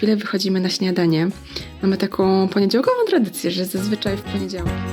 chwilę wychodzimy na śniadanie. Mamy taką poniedziałkową tradycję, że zazwyczaj w poniedziałek.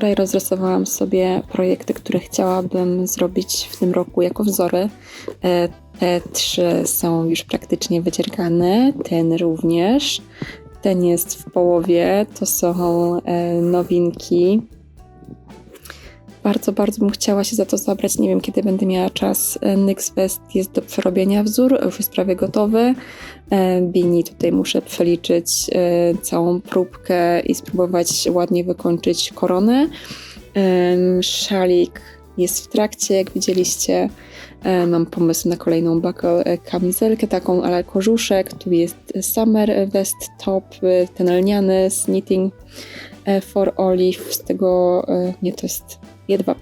Wczoraj rozrysowałam sobie projekty, które chciałabym zrobić w tym roku jako wzory. E, Te trzy są już praktycznie wydziergane, ten również. Ten jest w połowie, to są e, nowinki. Bardzo, bardzo bym chciała się za to zabrać. Nie wiem, kiedy będę miała czas. E, Nyx West jest do przerobienia wzór, już jest prawie gotowy. E, Bini tutaj muszę przeliczyć e, całą próbkę i spróbować ładnie wykończyć koronę. Szalik jest w trakcie, jak widzieliście. Mam pomysł na kolejną buckle kamizelkę taką, ale kożuszek. Tu jest summer vest top, ten lniany z knitting for olive. Z tego, nie, to jest jedwab.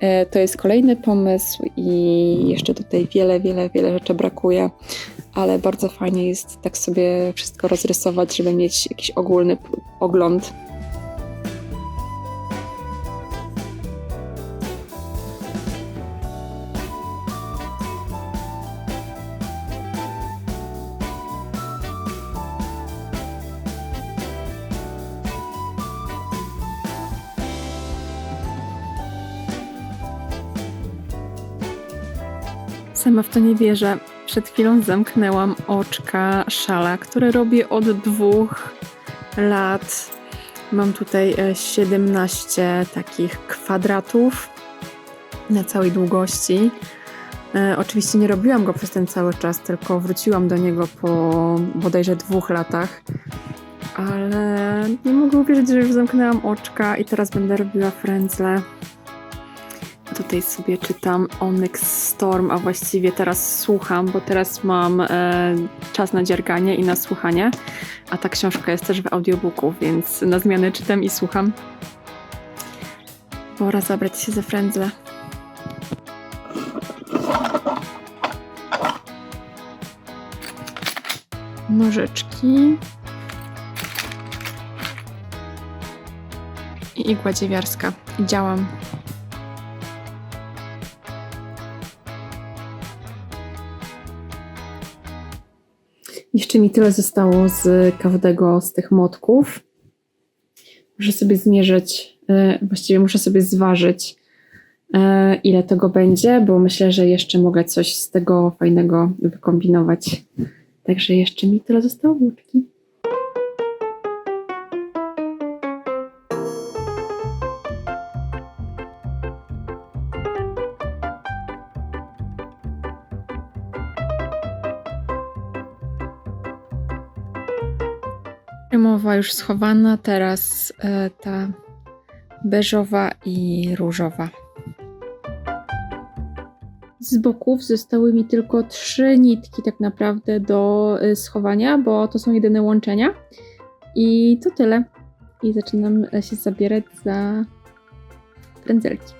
E, To jest kolejny pomysł i jeszcze tutaj wiele, wiele, wiele rzeczy brakuje, ale bardzo fajnie jest tak sobie wszystko rozrysować, żeby mieć jakiś ogólny ogląd. Sama w to nie wierzę. Przed chwilą zamknęłam oczka szala, które robię od dwóch lat. Mam tutaj e, 17 takich kwadratów na całej długości. E, Oczywiście nie robiłam go przez ten cały czas, tylko wróciłam do niego po bodajże dwóch latach. Ale nie mogę uwierzyć, że już zamknęłam oczka i teraz będę robiła frędzle. Tutaj sobie czytam Onyx Storm, a właściwie teraz słucham, bo teraz mam e, czas na dzierganie i na słuchanie, a ta książka jest też w audiobooku, więc na zmianę czytam i słucham. Pora zabrać się ze frędzle. Nożyczki. I igła dziewiarska. Działam. Jeszcze mi tyle zostało z każdego z tych motków. Muszę sobie zmierzyć, e, właściwie muszę sobie zważyć, e, ile tego będzie, bo myślę, że jeszcze mogę coś z tego fajnego wykombinować. Także jeszcze mi tyle zostało włóczki. Już schowana, teraz e, ta beżowa i różowa. Z boków zostały mi tylko trzy nitki tak naprawdę do e, schowania, bo to są jedyne łączenia. I to tyle. I zaczynam e, się zabierać za prędzelki.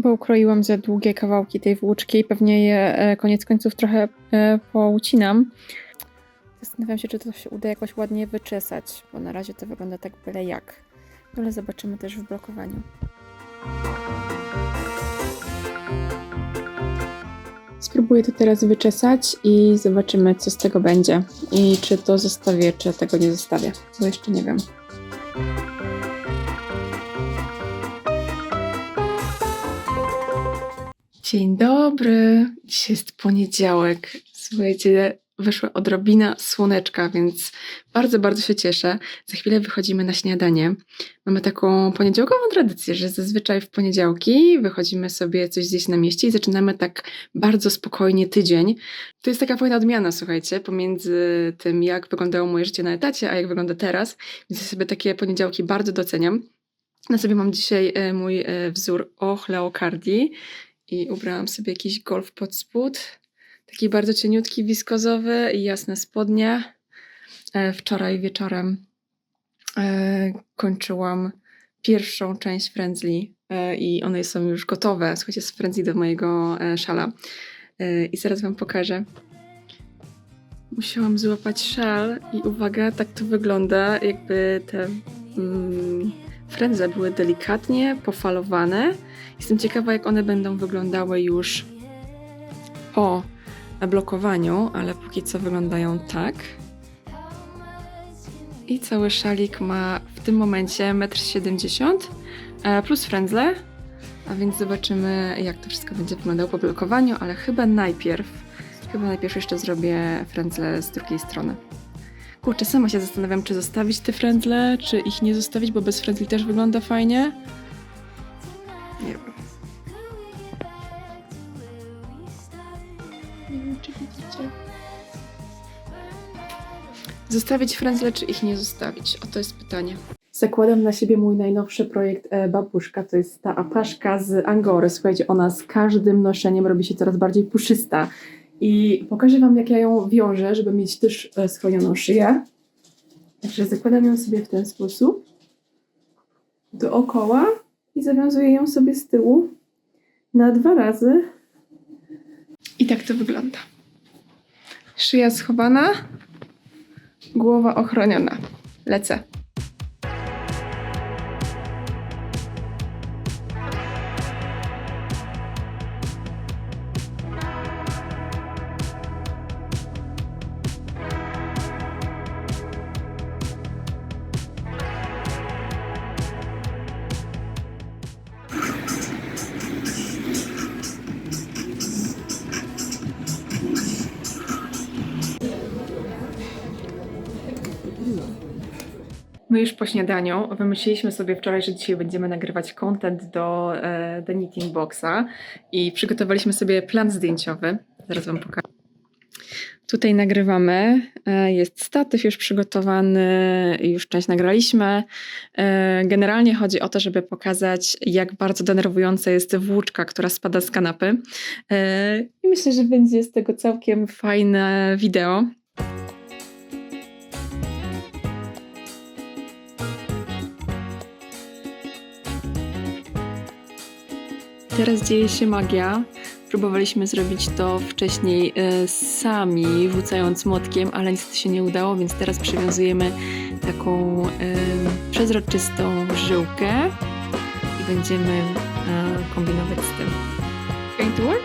Chyba ukroiłam za długie kawałki tej włóczki i pewnie je e, koniec końców trochę e, poucinam. Zastanawiam się, czy to się uda jakoś ładnie wyczesać, bo na razie to wygląda tak byle jak. Ale zobaczymy też w blokowaniu. Spróbuję to teraz wyczesać i zobaczymy, co z tego będzie. I czy to zostawię, czy tego nie zostawię, bo jeszcze nie wiem. Dzień dobry. Dzisiaj jest poniedziałek. Słuchajcie, wyszła odrobina słoneczka, więc bardzo, bardzo się cieszę. Za chwilę wychodzimy na śniadanie. Mamy taką poniedziałkową tradycję, że zazwyczaj w poniedziałki wychodzimy sobie coś zjeść na mieście i zaczynamy tak bardzo spokojnie tydzień. To jest taka fajna odmiana, słuchajcie, pomiędzy tym, jak wyglądało moje życie na etacie, a jak wygląda teraz. Więc sobie takie poniedziałki bardzo doceniam. Na sobie mam dzisiaj e, mój e, wzór Och Leocardi i ubrałam sobie jakiś golf pod spód. Taki bardzo cieniutki, wiskozowy i jasne spodnie. E, Wczoraj wieczorem e, kończyłam pierwszą część Friendly i one są już gotowe. Słuchajcie, z Friendly do mojego e, szala. I zaraz wam pokażę. Musiałam złapać szal i uwaga, tak to wygląda, jakby te mm, frędze były delikatnie pofalowane. Jestem ciekawa, jak one będą wyglądały już po blokowaniu, ale póki co wyglądają tak. I cały szalik ma w tym momencie 1,70 m e, plus frędzle, a więc zobaczymy, jak to wszystko będzie wyglądało po blokowaniu, ale chyba najpierw, chyba najpierw jeszcze zrobię frędzle z drugiej strony. Kurczę, sama się zastanawiam, czy zostawić te frędzle, czy ich nie zostawić, bo bez frędzli też wygląda fajnie. Zostawić frędzle, czy ich nie zostawić? O to jest pytanie. Zakładam na siebie mój najnowszy projekt e, Babuszka. To jest ta apaszka z Angory. Słuchajcie, ona z każdym noszeniem robi się coraz bardziej puszysta. I pokażę Wam, jak ja ją wiążę, żeby mieć też e, schronioną szyję. Także zakładam ją sobie w ten sposób. Dookoła i zawiązuję ją sobie z tyłu na dwa razy. I tak to wygląda. Szyja schowana, głowa ochroniona. Lecę. Już po śniadaniu wymyśliliśmy sobie wczoraj, że dzisiaj będziemy nagrywać content do e, The Knitting Boxa i przygotowaliśmy sobie plan zdjęciowy. Zaraz Wam pokażę. Tutaj nagrywamy. E, Jest statyw już przygotowany, już część nagraliśmy. E, Generalnie chodzi o to, żeby pokazać, jak bardzo denerwująca jest włóczka, która spada z kanapy. E, I myślę, że będzie z tego całkiem fajne wideo. Teraz dzieje się magia. Próbowaliśmy zrobić to wcześniej e, sami, rzucając młotkiem, ale niestety się nie udało, więc teraz przywiązujemy taką e, przezroczystą żyłkę i będziemy e, kombinować z tym. Going to work?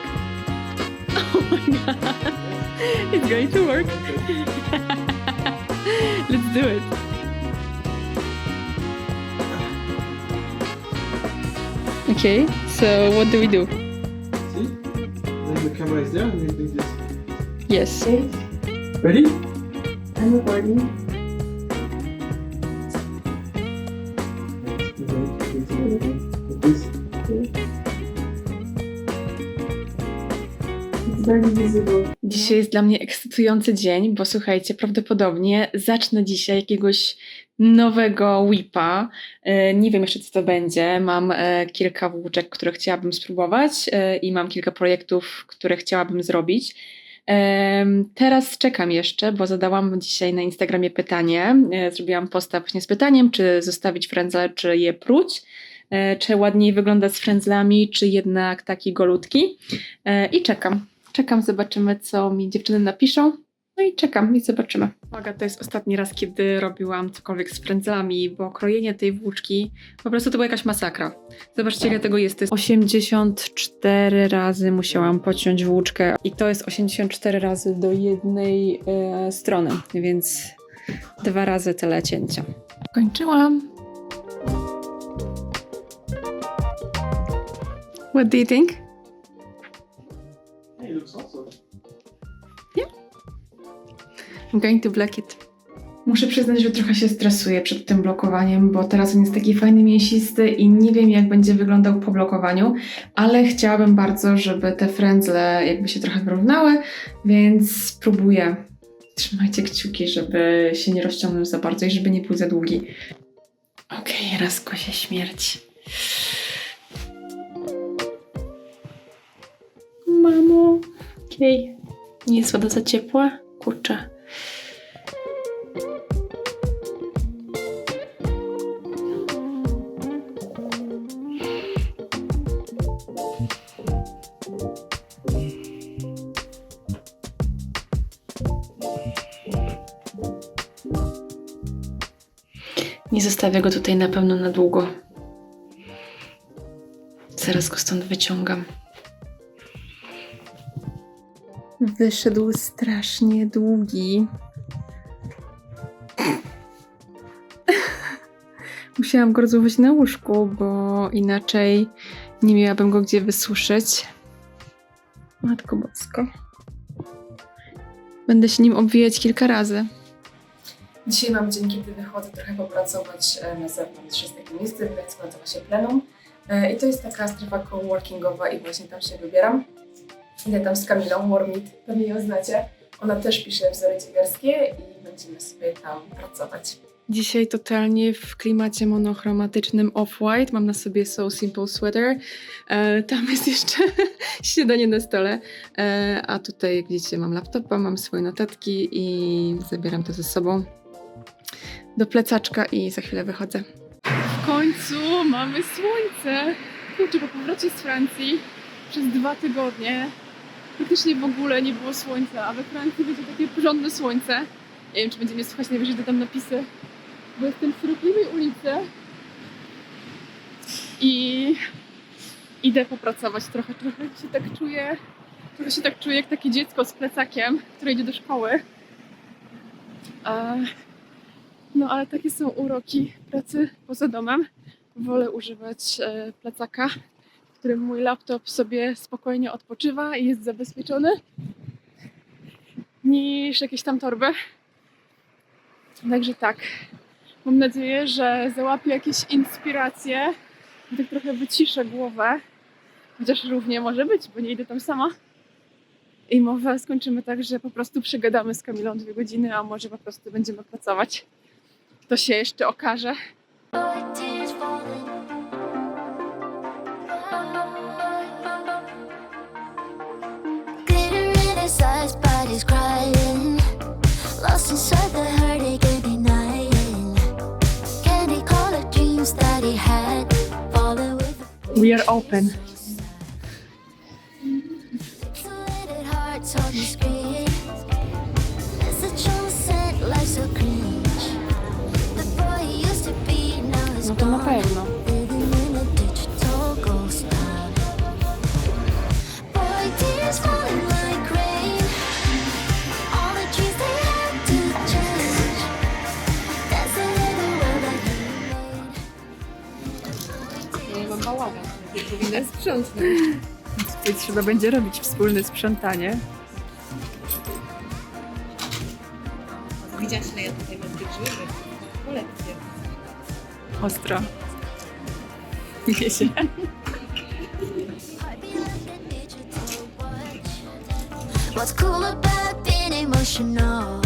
Oh my god! It's going to work! Let's do it! Okay, so what do we do? See? Then the camera is there and we do this. Yes. Ready? I'm recording. Like this. Dzisiaj jest dla mnie ekscytujący dzień, bo słuchajcie, prawdopodobnie zacznę dzisiaj jakiegoś nowego whipa. E, Nie wiem jeszcze, co to będzie. Mam e, kilka włóczek, które chciałabym spróbować e, i mam kilka projektów, które chciałabym zrobić. Teraz czekam jeszcze, bo zadałam dzisiaj na Instagramie pytanie. Zrobiłam posta właśnie z pytaniem, czy zostawić frędzle, czy je pruć. czy ładniej wygląda z frędzlami, czy jednak taki golutki. I czekam. Czekam, zobaczymy, co mi dziewczyny napiszą. No i czekam i zobaczymy. Uwaga, to jest ostatni raz, kiedy robiłam cokolwiek z frędzlami, bo krojenie tej włóczki po prostu to była jakaś masakra. Zobaczcie, ile tego jest. To jest 84 razy musiałam pociąć włóczkę i to jest 84 razy do jednej e, strony, więc dwa razy tyle cięcia. Kończyłam. What do you think? Hey, it looks awesome. I'm going to block it. Muszę przyznać, że trochę się stresuję przed tym blokowaniem, bo teraz on jest taki fajny, mięsisty i nie wiem, jak będzie wyglądał po blokowaniu, ale chciałabym bardzo, żeby te frędzle jakby się trochę wyrównały, więc spróbuję. Trzymajcie kciuki, żeby się nie rozciągnął za bardzo i żeby nie był za długi. Okej, raz kosie śmierć. Mamo, okej. Nie jest woda za ciepła? Kurczę. Nie zostawię go tutaj na pewno na długo. Zaraz go stąd wyciągam. Wyszedł strasznie długi. Musiałam go rozłożyć na łóżku, bo inaczej nie miałabym go gdzie wysuszyć. Matko bosko. Będę się nim obwijać kilka razy. Dzisiaj mam dzień, kiedy wychodzę trochę popracować e, na zewnątrz. Jest takie miejsce, więc nazywa się Plenum. E, I to jest taka strefa coworkingowa i właśnie tam się wybieram. Idę tam z Kamilą Warmit, pewnie ją znacie. Ona też pisze wzory dziewiarskie i będziemy sobie tam pracować. Dzisiaj totalnie w klimacie monochromatycznym off-white. Mam na sobie So Simple Sweater. E, tam jest jeszcze śniadanie na stole. E, a tutaj, jak widzicie, mam laptopa, mam swoje notatki i zabieram to ze sobą do plecaczka i za chwilę wychodzę. W końcu mamy słońce! Kurczę, po powrocie z Francji przez dwa tygodnie praktycznie w ogóle nie było słońca, a we Francji będzie takie porządne słońce. Nie wiem, czy będzie mnie słuchać, najwyżej dodam napisy bo jestem w ruchliwej ulicy i idę popracować trochę, trochę się tak czuję, trochę się tak czuję jak takie dziecko z plecakiem, które idzie do szkoły. No ale takie są uroki pracy poza domem. Wolę używać e, plecaka, którym mój laptop sobie spokojnie odpoczywa i jest zabezpieczony, niż jakieś tam torby. Także tak, Mam nadzieję, że załapię jakieś inspiracje. Tak trochę wyciszę głowę. Chociaż równie może być, bo nie idę tam sama. I mowę skończymy tak, że po prostu przegadamy z Kamilą dwie godziny, a może po prostu będziemy pracować. To się jeszcze okaże. We are open. Powinna sprzątnąć. Tutaj trzeba będzie robić wspólne sprzątanie. Widziałaś, ile ja tutaj mam tych żywych? Kolekcję. Ostro. Nie się. I'd be like a digital watch. What's cool about being emotional?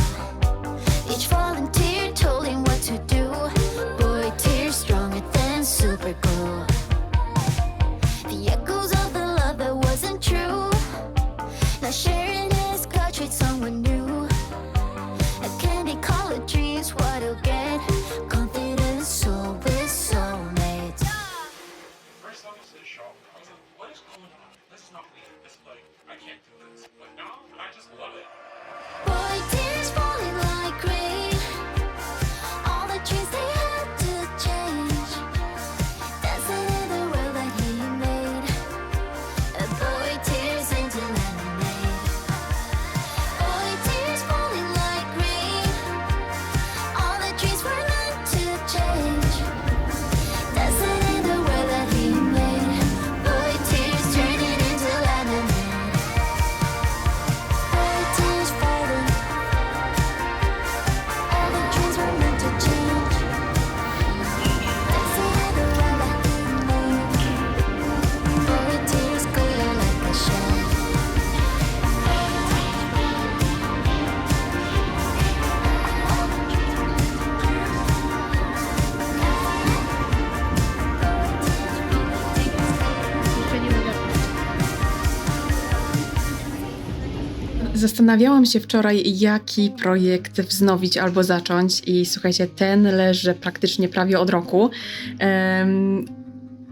Zastanawiałam się wczoraj, jaki projekt wznowić albo zacząć, i słuchajcie, ten leży praktycznie prawie od roku.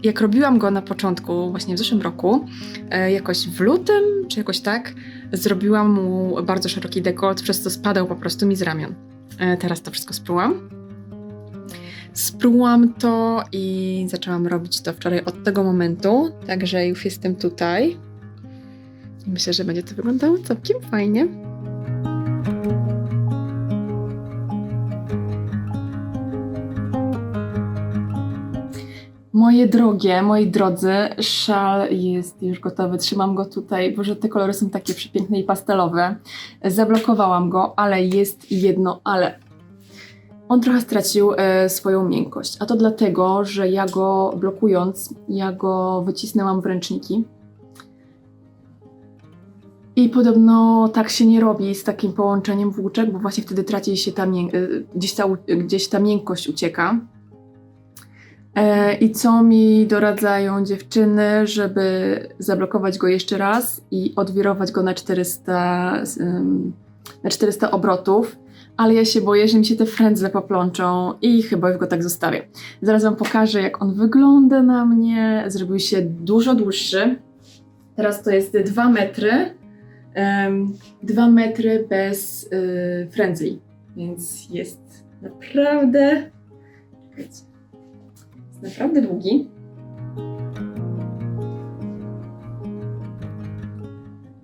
Jak robiłam go na początku, właśnie w zeszłym roku, e, jakoś w lutym, czy jakoś tak, zrobiłam mu bardzo szeroki dekolt, przez co spadał po prostu mi z ramion. E, teraz to wszystko sprułam. Sprułam to i zaczęłam robić to wczoraj od tego momentu, także już jestem tutaj. Myślę, że będzie to wyglądało całkiem fajnie. Moje drogie, moi drodzy, szal jest już gotowy. Trzymam go tutaj, bo że te kolory są takie przepiękne i pastelowe. Zablokowałam go, ale jest jedno ale. On trochę stracił e, swoją miękkość, a to dlatego, że ja go blokując, ja go wycisnęłam w ręczniki. I podobno tak się nie robi z takim połączeniem włóczek, bo właśnie wtedy traci się ta, y, gdzieś, ta, gdzieś ta miękkość ucieka. E, I co mi doradzają dziewczyny, żeby zablokować go jeszcze raz i odwirować go na 400, ym, na 400 obrotów, ale ja się boję, że mi się te frędzle poplączą i chyba już go tak zostawię. Zaraz Wam pokażę, jak on wygląda na mnie. Zrobił się dużo dłuższy. Teraz to jest 2 metry. Dwa metry bez y, więc jest naprawdę. Jest naprawdę długi.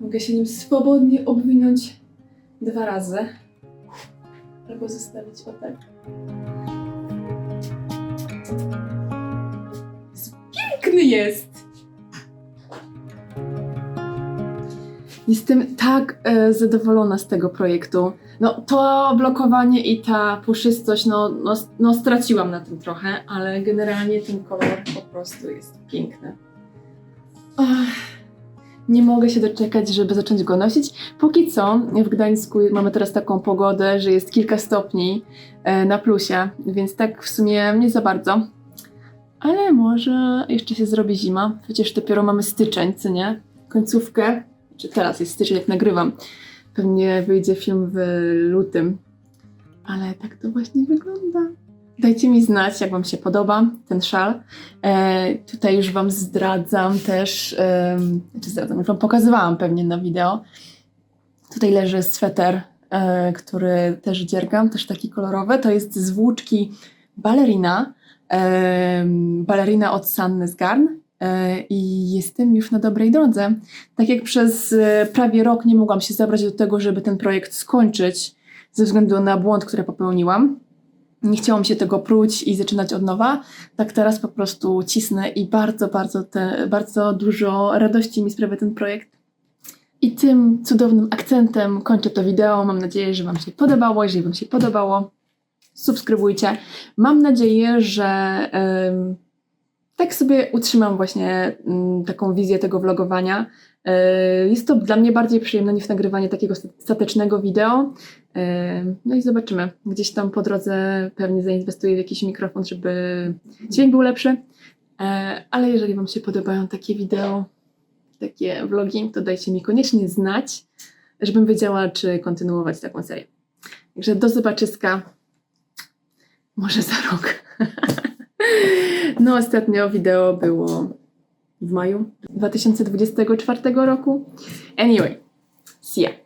Mogę się nim swobodnie obwinąć dwa razy. Albo zostawić o tak. Piękny jest! Jestem tak e, zadowolona z tego projektu. No, to blokowanie i ta puszystość, no, no, no, straciłam na tym trochę, ale generalnie ten kolor po prostu jest piękny. Ach, nie mogę się doczekać, żeby zacząć go nosić. Póki co w Gdańsku mamy teraz taką pogodę, że jest kilka stopni e, na plusie, więc tak w sumie nie za bardzo. Ale może jeszcze się zrobi zima. Przecież dopiero mamy styczeń, co nie? Końcówkę czy teraz jest styczeń, jak nagrywam. Pewnie wyjdzie film w lutym. Ale tak to właśnie wygląda. Dajcie mi znać, jak Wam się podoba ten szal. E, tutaj już Wam zdradzam też, e, czy zdradzam, już Wam pokazywałam pewnie na wideo. Tutaj leży sweter, e, który też dziergam, też taki kolorowy. To jest z włóczki balerina. E, balerina od Sanny Zgarn. E, I jestem już na dobrej drodze. Tak jak przez e, prawie rok nie mogłam się zabrać do tego, żeby ten projekt skończyć ze względu na błąd, który popełniłam. Nie chciałam się tego pruć i zaczynać od nowa. Tak teraz po prostu cisnę i bardzo, bardzo, te, bardzo dużo radości mi sprawia ten projekt. I tym cudownym akcentem kończę to wideo. Mam nadzieję, że Wam się podobało. Jeżeli Wam się podobało, subskrybujcie. Mam nadzieję, że em, tak sobie utrzymam właśnie mm, taką wizję tego vlogowania. E, Jest to dla mnie bardziej przyjemne niż nagrywanie takiego sta- statecznego wideo. E, No i zobaczymy. Gdzieś tam po drodze pewnie zainwestuję w jakiś mikrofon, żeby dźwięk był lepszy. E, Ale jeżeli Wam się podobają takie wideo, takie vlogi, to dajcie mi koniecznie znać, żebym wiedziała, czy kontynuować taką serię. Także do zobaczyska. Może za rok. No, ostatnio wideo było w maju 2024 roku. Anyway, see ya.